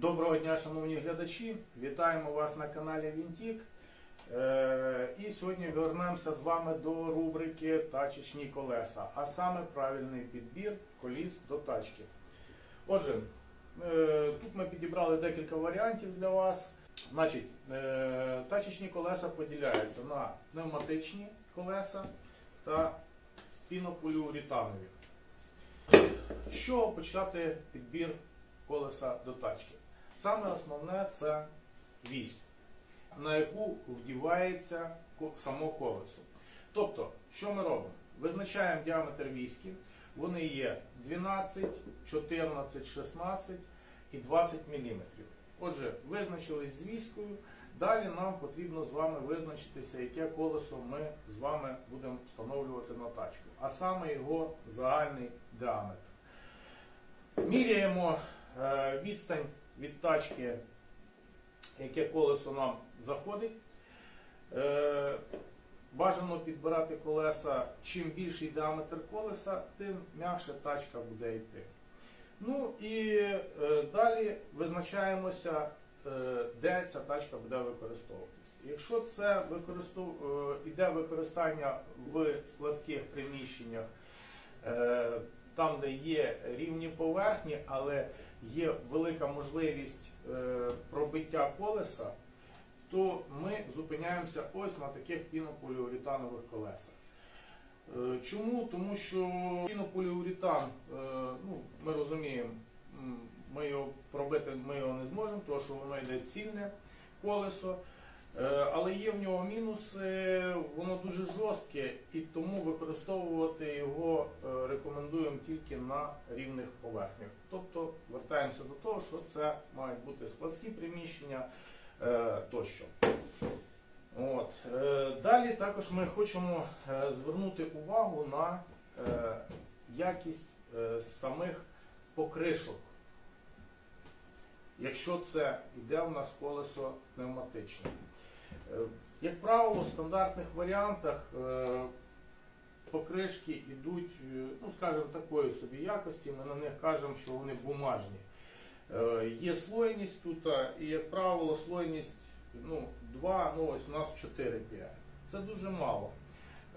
Доброго дня, шановні глядачі! Вітаємо вас на каналі Вінтік. Е, І сьогодні вернемося з вами до рубрики Тачечні колеса, а саме правильний підбір коліс до тачки. Отже, е, тут ми підібрали декілька варіантів для вас. Значить, е, тачечні колеса поділяються на пневматичні колеса та пінополіуретанові. З чого почати підбір колеса до тачки? Саме основне це вісь, на яку вдівається само колесо. Тобто, що ми робимо? Визначаємо діаметр віськи. Вони є 12, 14, 16 і 20 мм. Отже, визначились з віською. Далі нам потрібно з вами визначитися, яке колесо ми з вами будемо встановлювати на тачку, а саме його загальний діаметр. Міряємо е, відстань від тачки, яке колесо нам заходить. Е, Бажано підбирати колеса. Чим більший діаметр колеса, тим м'якше тачка буде йти. Ну і е, далі визначаємося, е, де ця тачка буде використовуватися. Якщо це використов... іде використання в складських приміщеннях, там, де є рівні поверхні, але є велика можливість е, пробиття колеса, то ми зупиняємося ось на таких пінополіуретанових колесах. Е, Чому? Тому що пінополіуретан, е, ну, ми розуміємо, ми його пробити ми його не зможемо, тому що воно йде цільне колесо. Е, Але є в нього мінуси, воно дуже жорстке і тому використовувати його е, рекомендуємо тільки на рівних поверхнях. Тобто вертаємося до того, що це мають бути складські приміщення е, тощо. От. Далі також ми хочемо звернути увагу на якість самих покришок. Якщо це йде у нас колесо пневматичне. Е, Як правило, в стандартних варіантах е, покришки йдуть, е, ну скажімо, такої собі якості, ми на них кажемо, що вони бумажні. Є слойність тут, і, як правило, слойність ну, 2, ну ось у нас 4 пі. Це дуже мало.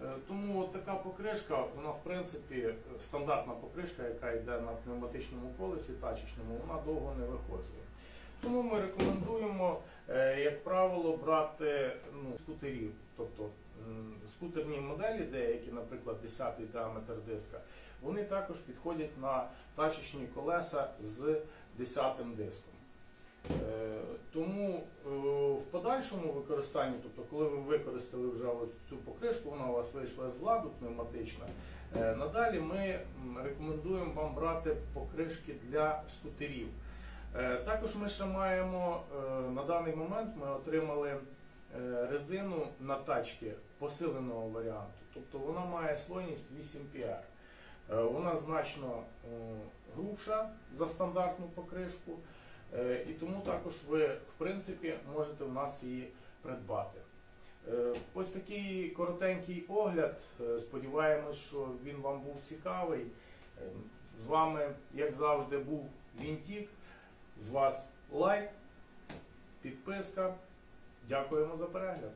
Е, Тому така покришка, вона в принципі стандартна покришка, яка йде на пневматичному колесі тачечному, вона довго не виходжує. Тому ми рекомендуємо, е, як правило, брати ну, скутерів, тобто скутерні моделі, деякі, наприклад, 10-й діаметр диска, вони також підходять на тачечні колеса з 10-м диском. Е, Тому в подальшому використанні, тобто коли ви використали вже ось цю покришку, вона у вас вийшла з ладу пневматична. е, Надалі ми рекомендуємо вам брати покришки для скутерів. Е, Також ми ще маємо е, на даний момент ми отримали резину на тачки посиленого варіанту. Тобто вона має слойність 8 PR. Вона значно грубша за стандартну покришку. Е, І тому також ви, в принципі, можете в нас її придбати. Е, Ось такий коротенький огляд. Е, Сподіваємось, що він вам був цікавий. З вами, як завжди, був Вінтік. З вас лайк, підписка. Дякуємо за перегляд.